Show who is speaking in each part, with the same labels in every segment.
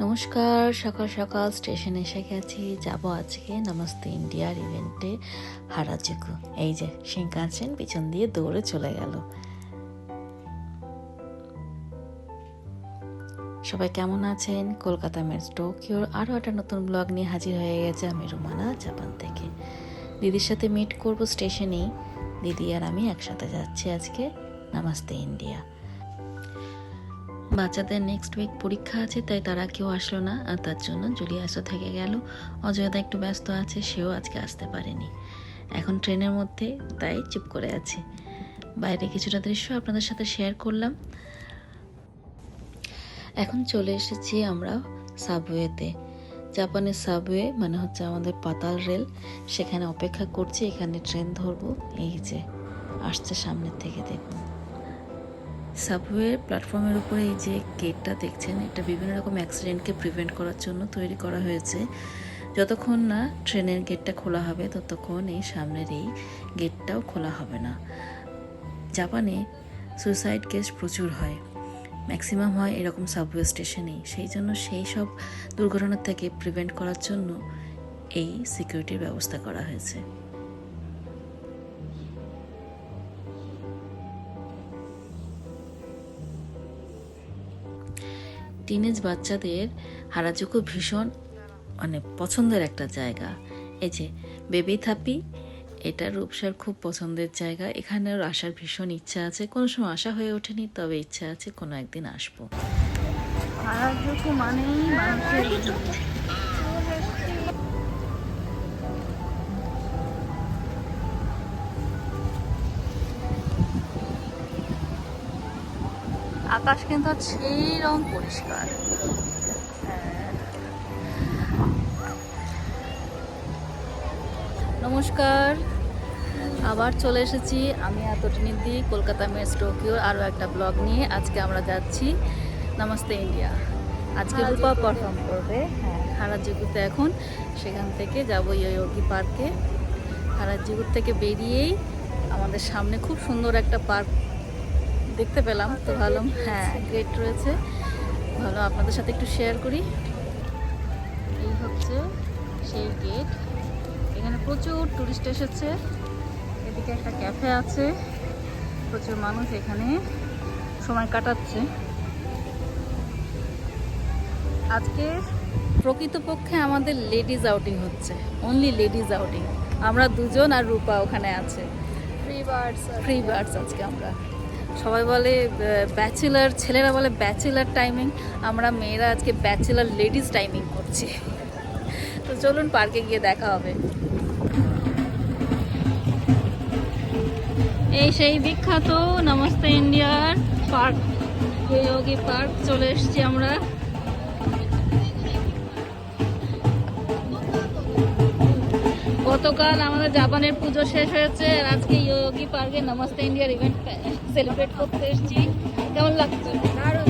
Speaker 1: নমস্কার, সকাল সকাল স্টেশনে এসে গেছি। যাব আজকে নমস্তে ইন্ডিয়ার ইভেন্টে হারাজুকু। এই যে সিংকানসেন পিছন দিয়ে দৌড়ে চলে গেল। সবাই কেমন আছেন? কলকাতা মেটস টোকিওর আরও একটা নতুন ব্লগ নিয়ে হাজির হয়ে গেছে আমি রুমানা, জাপান থেকে। দিদির সাথে মিট করব স্টেশনেই। দিদি আর আমি একসাথে যাচ্ছি আজকে, নমস্তে ইন্ডিয়া। বাচ্চাদের নেক্সট উইক পরীক্ষা আছে, তাই তারা কেউ আসলো না। আর তার জন্য জুলিয়াসও থেকে গেল। অজয়দা একটু ব্যস্ত আছে, সেও আজকে আসতে পারেনি। এখন ট্রেনের মধ্যে, তাই চুপ করে আছে। বাইরে কিছুটা দৃশ্য আপনাদের সাথে শেয়ার করলাম। এখন চলে এসেছি আমরা সাবওয়েতে জাপানের সাবওয়ে মানে হচ্ছে আমাদের পাতাল রেল। সেখানে অপেক্ষা করছি, এখানে ট্রেন ধরবো। এই যে, আসছে সামনের থেকে দেখুন। সাবওয়ে প্ল্যাটফর্মের উপরে এই যে গেটটা দেখছেন, এটা বিভিন্ন রকম অ্যাক্সিডেন্টকে প্রিভেন্ট করার জন্য তৈরি করা হয়েছে। যতক্ষণ না ট্রেনের গেটটা খোলা হবে, ততক্ষণ এই সামনের এই গেটটাও খোলা হবে না। জাপানে সুইসাইড কেস প্রচুর হয়। ম্যাক্সিমাম হয় এরকম সাবওয়ে স্টেশনেই সেই জন্য সেই সব দুর্ঘটনা থেকে প্রিভেন্ট করার জন্য এই সিকিউরিটির ব্যবস্থা করা হয়েছে। টিনেজ বাচ্চাদের হারাজুকু ভীষণ মানে পছন্দের একটা জায়গা। এই যে বেবি থাপি, এটা রূপসার খুব পছন্দের জায়গা। এখানেও আসার ভীষণ ইচ্ছা আছে। কোনো সময় আসা হয়ে ওঠেনি, তবে ইচ্ছা আছে কোনো একদিন আসব।
Speaker 2: হারাজুকু মানেই মানুষের আকাশ কিন্তু সেই রকম পরিষ্কার। নমস্কার আবার চলে এসেছি আমি এতটিনিদি কলকাতা মেস টোকিওর আরও একটা ব্লগ নিয়ে। আজকে আমরা যাচ্ছি নমস্তে ইন্ডিয়া আজকে রূপা পারফর্ম করবে হ্যাঁ হারাজিগুতে এখন। সেখান থেকে যাব ইয়োগি পার্কে হারাজিগুর থেকে বেরিয়েই আমাদের সামনে খুব সুন্দর একটা পার্ক দেখতে পেলাম তো ভালো। হ্যাঁ গ্রেট রয়েছে। ভালো আপনাদের সাথে একটু শেয়ার করি। এই হচ্ছে সেই গেট এখানে প্রচুর টুরিস্ট এসেছে। এদিকে একটা ক্যাফে আছে। প্রচুর মানুষ এখানে সময় কাটাচ্ছে। আজকে প্রকৃতপক্ষে আমাদের লেডিজ আউটিং হচ্ছে। অনলি লেডিজ আউটিং আমরা দুজন আর রূপা ওখানে আছে।
Speaker 3: ফ্রি বার্ডস
Speaker 2: ফ্রি বার্ডস আজকে আমরা। সবাই বলে ব্যাচেলার ছেলেরা বলে ব্যাচেলার টাইমিং আমরা মেয়েরা আজকে ব্যাচেলার লেডিস টাইমিং করছি। তো চলুন পার্কে গিয়ে দেখা হবে। এই সেই বিখ্যাত নমস্তে ইন্ডিয়ার পার্ক পার্ক চলে এসছি আমরা। গতকাল আমাদের জাপানের পুজো শেষ হয়েছে আর আজকে ইয়োগি পার্কে নমস্তে ইন্ডিয়ার ইভেন্ট সেলিব্রেট করতে এসেছি। কেমন লাগছে?
Speaker 3: দারুণ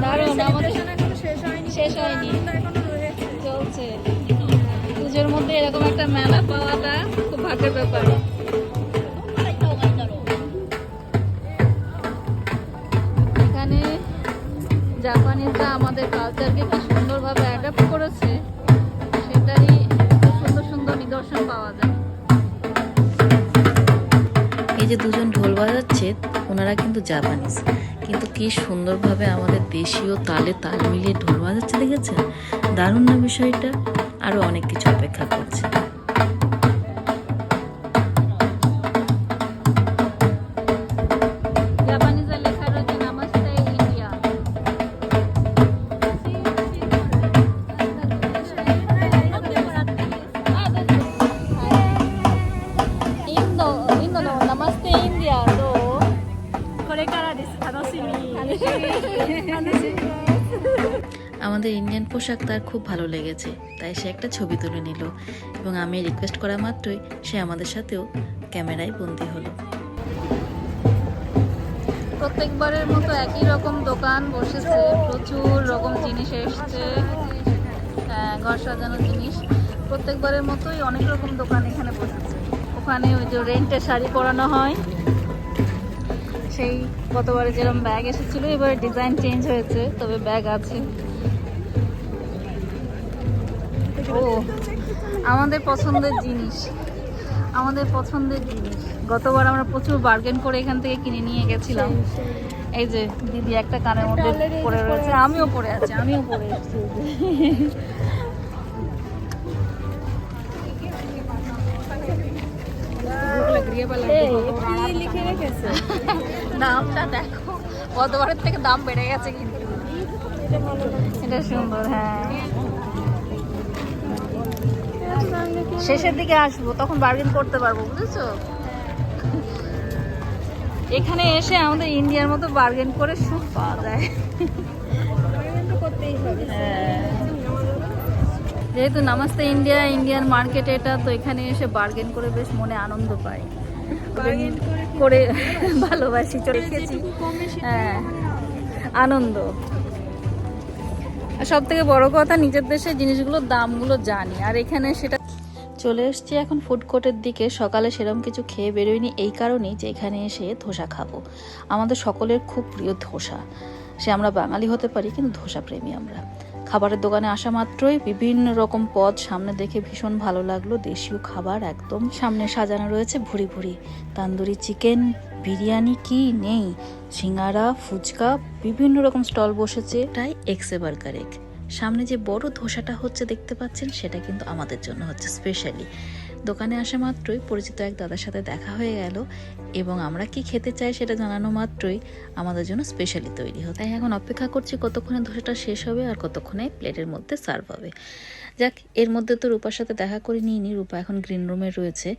Speaker 3: দারুণ।
Speaker 2: আমাদের
Speaker 3: শেষ হয়নি
Speaker 2: শেষ হয়নি। চলছে। পুজোর মধ্যে এরকম একটা মেলা পাওয়াটা খুব ভাগ্যের ব্যাপার। এখানে জাপানিজরা আমাদের কালচারকে কি
Speaker 1: কিন্তু জাপানিজ কিন্তু কি সুন্দরভাবে আমাদের দেশীয় তালে তাল মিলিয়ে ঢোল বাজাচ্ছে, দেখেছেন? দারুণ না বিষয়টা? আরও অনেক কিছু অপেক্ষা করছে পোশাক তার খুব ভালো লেগেছে তাই সে একটা ছবি তুলে নিল এবং আমি রিকোয়েস্ট করা মাত্রই সে আমাদের সাথেও ক্যামেরায় বন্দি হলো।
Speaker 2: প্রত্যেকবারের মতো একই রকম দোকান বসেছে প্রচুর রকম জিনিস এসছে হ্যাঁ, ঘর সাজানোর জিনিস। প্রত্যেকবারের মতোই অনেক রকম দোকান এখানে বসেছে। ওখানে ওই যে রেন্টে শাড়ি পরানো হয়। সেই গতবারে যেরকম ব্যাগ এসেছিল এবার ডিজাইন চেঞ্জ হয়েছে তবে ব্যাগ আছে।
Speaker 1: ও আমাদের পছন্দের জিনিস। আমাদের পছন্দের জিনিস। গতবার আমরা প্রচুর বার্গেন করে এখান থেকে কিনে নিয়ে গেছিলাম। এই যে দিদি একটা কানের মধ্যে পরে রয়েছে। আমিও পরে আছি আমিও পরে
Speaker 2: রেখেছে?
Speaker 1: দামটা দেখো। গতবারের থেকে দাম বেড়ে গেছে কিন্তু।
Speaker 2: এটা
Speaker 1: সুন্দর হ্যাঁ। শেষের দিকে আসব তখন বার্গেন করতে পারব বুঝেছ? এখানে এসে আমাদের ইন্ডিয়ার মতো বার্গেন করে সুখ পাওয়া যায়। যেহেতু নামাস্তে ইন্ডিয়া ইন্ডিয়ান মার্কেট এটা তো এখানে এসে বার্গেন করে বেশ মনে আনন্দ পাই।
Speaker 2: Bargain করে
Speaker 1: ভালোবাসি চলে
Speaker 2: সেটা
Speaker 1: হ্যাঁ আনন্দ। আর সব থেকে বড় কথা নিজের দেশের জিনিসগুলোর দামগুলো জানি। আর এখানে সেটা চলে এসছি এখন ফুড কোর্টের দিকে। সকালে সেরম কিছু খেয়ে বেরোয়নি এই কারণেই যে এখানে এসে ধোসা খাব। আমাদের সকলের খুব প্রিয় ধোসা। সে আমরা বাঙালি হতে পারি, কিন্তু ধোসা প্রেমী আমরা। খাবারের দোকানে আসা মাত্রই বিভিন্ন রকম পদ সামনে দেখে ভীষণ ভালো লাগল। দেশীয় খাবার একদম সামনে সাজানো রয়েছে ভুড়ি ভুড়ি তান্দুরি চিকেন, বিরিয়ানি কি নেই? সিঙ্গারা, ফুচকা, বিভিন্ন রকম স্টল বসেছে। তাই এক্সে বার্গার সামনে যে বড় ধোসাটা হচ্ছে দেখতে পাচ্ছেন সেটা কিন্তু আমাদের জন্য হচ্ছে স্পেশালি দোকানে আসা মাত্রই পরিচিত এক দাদার সাথে দেখা হয়ে গেল এবং আমরা কি খেতে চাই সেটা জানানো মাত্রই আমাদের জন্য স্পেশালি তৈরি হয় তাই এখন অপেক্ষা করছি কতক্ষণে ধোসাটা শেষ হবে আর কতক্ষণে প্লেটের মধ্যে সার্ভ হবে। যাক, এর মধ্যে তো রূপার সাথে দেখা করে নিইনি। রূপা এখন গ্রিন রুমে রয়েছে।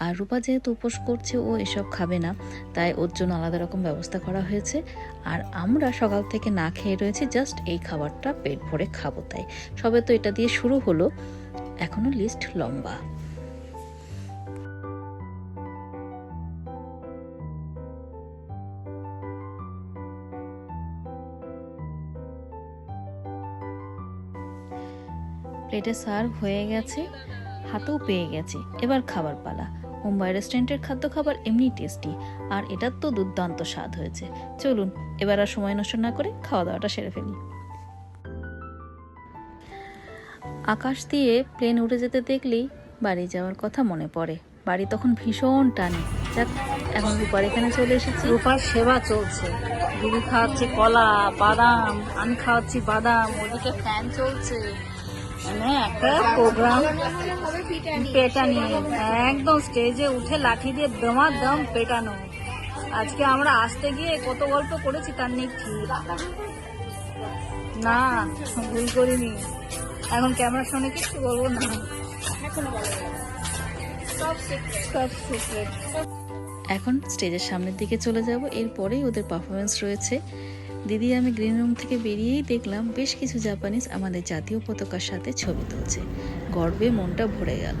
Speaker 1: আর রূপা যেহেতু উপোস করছে, ও এসব খাবে না। তাই ওর জন্য আলাদা রকম ব্যবস্থা করা হয়েছে। আর আমরা সকাল থেকে না খেয়ে রয়েছি জাস্ট এই খাবারটা পেট ভরে খাব তাই। সবে তো এটা দিয়ে শুরু হলো। এখনও লিস্ট লম্বা। প্লেটে সার্ভ হয়ে গেছে, হাতেও পেয়ে গেছে। এবার খাবার পালা। মুম্বাই রেস্টুরেন্টের খাদ্য খাবার এমনি টেস্টি, আর এটার তো দুর্দান্ত স্বাদ হয়েছে। চলুন, এবার আর সময় নষ্ট না করে খাওয়া দাওয়াটা সেরে ফেলি। আকাশ দিয়ে প্লেন উড়ে যেতে দেখলেই বাড়ি যাওয়ার কথা মনে পড়ে। বাড়ি তখন ভীষণ টানে। যাক, এখন রূপার এখানে চলে এসেছি। রূপার সেবা চলছে। দিদি খাওয়াচ্ছে কলা, বাদাম, আমি খাওয়াচ্ছি বাদাম, ওদিকে ফ্যান চলছে। মানে একটা প্রোগ্রাম পেটানি একদম স্টেজে উঠে লাঠি দিয়ে দমার দম পেটানো। আজকে আমরা আসতে গিয়ে কত গল্প করেছি তার নেই ঠিক। না, ভুল করিনি। এখন ক্যামেরার সামনে কিছু বলব না। এখন স্টেজের সামনের দিকে চলে যাব। এরপরেই ওদের পারফরমেন্স রয়েছে। দিদি, আমি গ্রিন রুম থেকে বেরিয়েই দেখলাম বেশ কিছু জাপানিজ আমাদের জাতীয় পতাকার সাথে ছবি তুলছে। গর্বে মনটা ভরে গেল।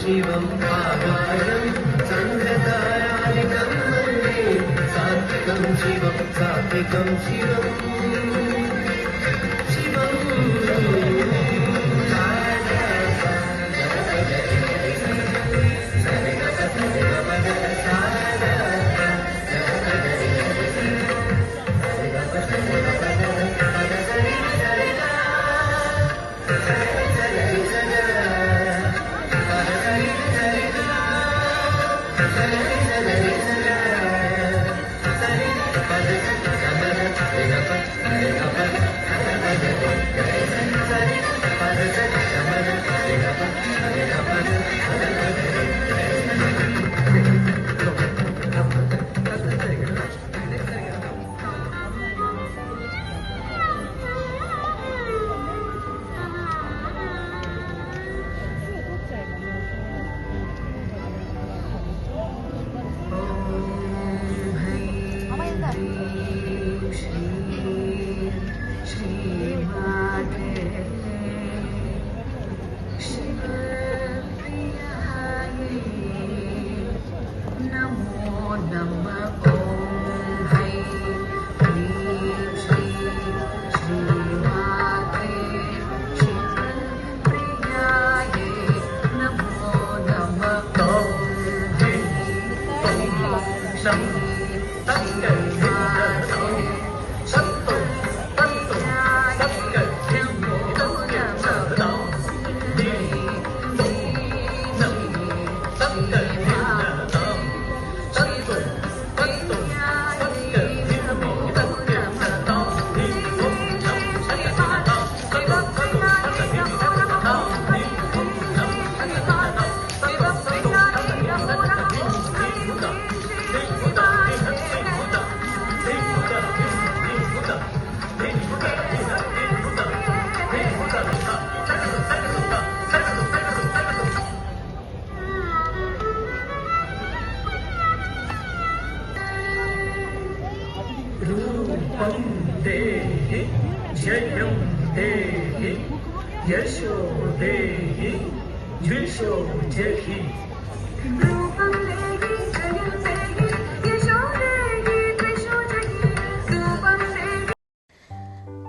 Speaker 4: शिवं
Speaker 5: शिवम् पावारम् मन्ये सात्विकं शिवं सात्विकं शिवम्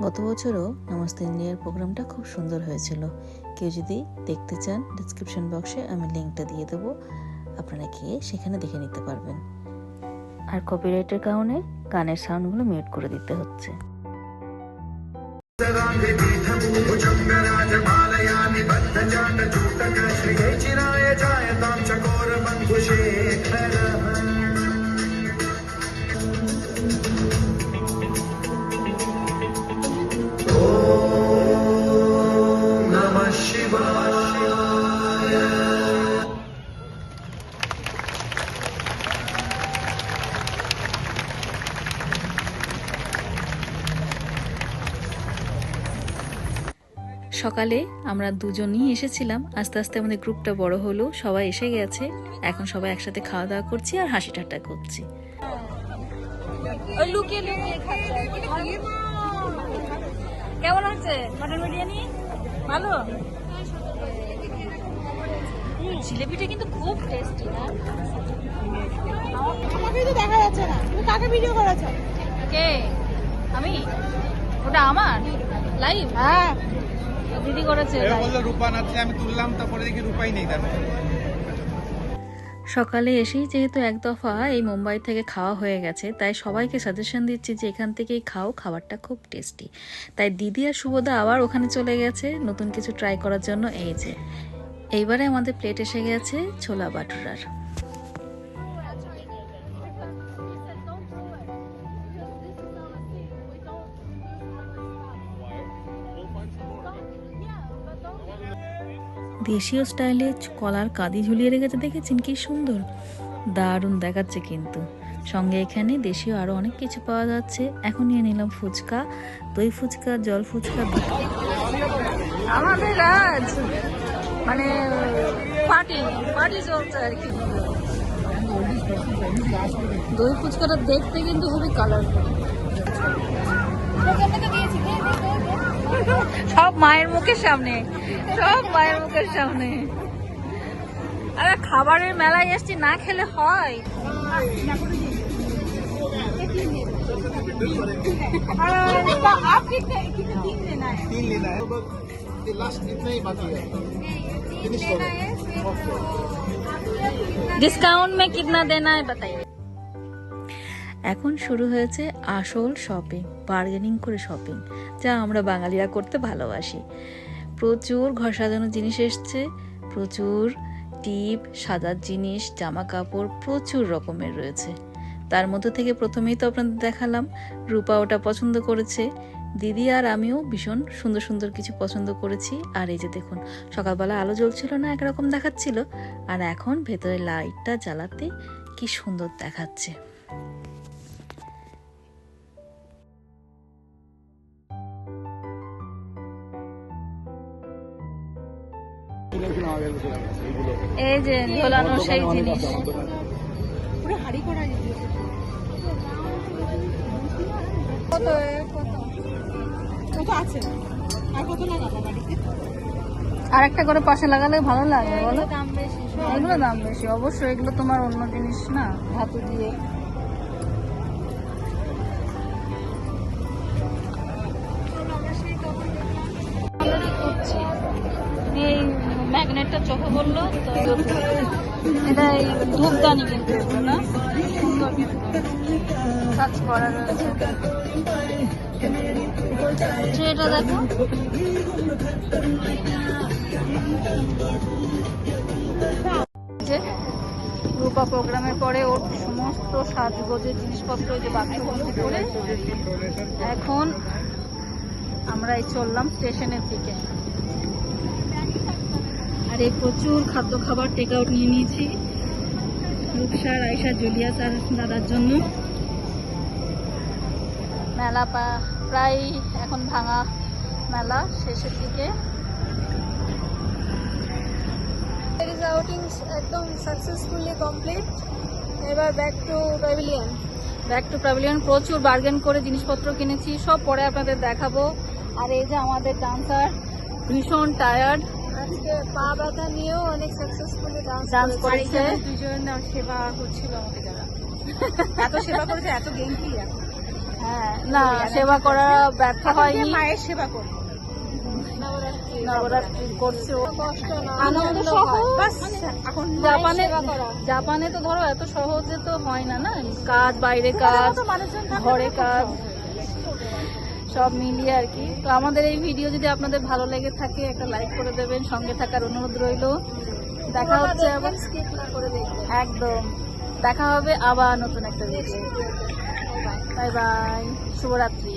Speaker 1: গত বছরও নমস্তে ইন্ডিয়ার প্রোগ্রামটা খুব সুন্দর হয়েছিল। কেউ যদি দেখতে চান ডিসক্রিপশন বক্সে আমি লিঙ্কটা দিয়ে দেবো। আপনারা গিয়ে সেখানে দেখে নিতে পারবেন। আর কপিরাইটের কারণে গানের সাউন্ডগুলো মিউট করে দিতে হচ্ছে
Speaker 6: भुजङ्गराजमालयामि बद्धजाण्डचूटक श्रीचिराय जायतां चकोरबन्धुशेखरः
Speaker 2: সকালে আমরা দুজনই এসেছিলাম। আস্তে আস্তে আমাদের গ্রুপটা বড় হলো সবাই এসে গেছে। এখন সবাই একসাথে খাওয়া দাওয়া করছি আর হাসি ঠাট্টা করছি। লুকিয়ে লুকিয়ে কেমন আছে? মটন বিরিয়ানি? ভালো? জিলেপিটা কিন্তু খুব টেস্টি না?
Speaker 3: আমাকে তো দেখা যাচ্ছে না। তুমি কাকে ভিডিও করেছ?
Speaker 2: কে? আমি? ওটা আমার? লাইভ
Speaker 3: হ্যাঁ।
Speaker 2: দিদি করেছে
Speaker 7: বলল রূপা নাচছে আমি তুললাম তারপরে দেখি রূপাই নেই তার
Speaker 2: সকালে এসেই যেহেতু এক দফা এই মুম্বাই থেকে খাওয়া হয়ে গেছে তাই সবাইকে সাজেশন দিচ্ছি যে এখান থেকেই খাও খাবারটা খুব টেস্টি তাই দিদি আর শুভদা আবার ওখানে চলে গেছে নতুন কিছু ট্রাই করার জন্য। এই যে এইবারে আমাদের প্লেট এসে গেছে ছোলা বাটুরার। দেশীয় স্টাইলে কলার কাঁদি ঝুলিয়ে রেখেছে, দেখেছেন? কি সুন্দর। দারুণ দেখাচ্ছে কিন্তু। সঙ্গে এখানে দেশীয় আরও অনেক কিছু পাওয়া যাচ্ছে। এখন নিয়ে নিলাম ফুচকা, দই ফুচকা, জল ফুচকা আমাদের মানে দই ফুচকাটা দেখতে কিন্তু খুবই কালারফুল সব মায়ের মুখের সামনে সব মায়ের মুখের সামনে আরে খাবারের মেলায় এসছি না খেলে হয়
Speaker 3: आप कितने कितने तीन लेना है
Speaker 7: तीन लेना है ये लास्ट इतना ही बाकी है फिनिश हो
Speaker 2: ডিসকাউন্ট মে কিতনা দেনা है बताइए এখন শুরু হয়েছে আসল শপিং বার্গেনিং করে শপিং যা আমরা বাঙালিরা করতে ভালোবাসি। প্রচুর ঘর সাজানোর জিনিস এসছে, প্রচুর টিপ, সাজার জিনিস জামা কাপড় প্রচুর রকমের রয়েছে। তার মধ্যে থেকে প্রথমেই তো আপনাদের দেখালাম, রূপা ওটা পছন্দ করেছে। দিদি আর আমিও ভীষণ সুন্দর সুন্দর কিছু পছন্দ করেছি। আর এই যে দেখুন, সকালবেলা আলো জ্বলছিল না, একরকম দেখাচ্ছিল। আর এখন ভেতরে লাইটটা জ্বালাতে কি সুন্দর দেখাচ্ছে। এই যে ঝোলানো সেই জিনিস।
Speaker 3: পুরো হাড়ি করা কত কত? কত আছে? আর কত লাগাবো বাড়িতে?
Speaker 2: আর একটা করে পাশে লাগালে ভালো লাগে বলো।
Speaker 3: দাম বেশি
Speaker 2: এগুলো দাম বেশি। অবশ্যই এগুলো তোমার অন্য জিনিস না। ধাতু দিয়ে। ম্যাগনেটটা চোখে বলল এটা এই ধূপদানি কিন্তু না? দেখো। রূপা প্রোগ্রামের পরে ওর সমস্ত সাজগোজের জিনিসপত্র যে বাক্সবন্দি করে এখন আমরা এই চললাম স্টেশনের দিকে। আর এই প্রচুর খাদ্য খাবার টেক আউট নিয়ে নিয়েছি। রূপসার আয়সা জুলিয়াস আর দাদার জন্য। মেলা পা- প্রায় এখন ভাঙা মেলা শেষের দিকে।
Speaker 3: Outing একদম সাকসেসফুলি কমপ্লিট এবার back to pavilion
Speaker 2: back to pavilion প্রচুর বার্গেন করে জিনিসপত্র কিনেছি সব পরে আপনাদের দেখাবো। আর এই যে আমাদের ডান্সার ভীষণ টায়ার্ড
Speaker 3: পা ব্যথা নিয়েও অনেক সাকসেসফুলি ডান্স
Speaker 2: করেছে।
Speaker 3: দুজন সেবা করছিল আমাকে যারা। এত সেবা করেছে এত
Speaker 2: হ্যাঁ না সেবা করা ব্যর্থ হয়নি।
Speaker 3: মায়ের সেবা করে
Speaker 2: নবরাত্রি করছে ও।
Speaker 3: কষ্ট না।
Speaker 2: আনন্দ সহ
Speaker 3: বাস এখন
Speaker 2: জাপানে তো ধরো এত সহজে তো হয় না না? কাজ বাইরে কাজ। ঘরে কাজ। সব মিলিয়ে আর কি। তো আমাদের এই ভিডিও যদি আপনাদের ভালো লেগে থাকে একটা লাইক করে দেবেন সঙ্গে থাকার অনুরোধ রইল। দেখা হচ্ছে আবার একদম। দেখা হবে আবার নতুন একটা ভিডিও বাই বাই
Speaker 3: শুভরাত্রি।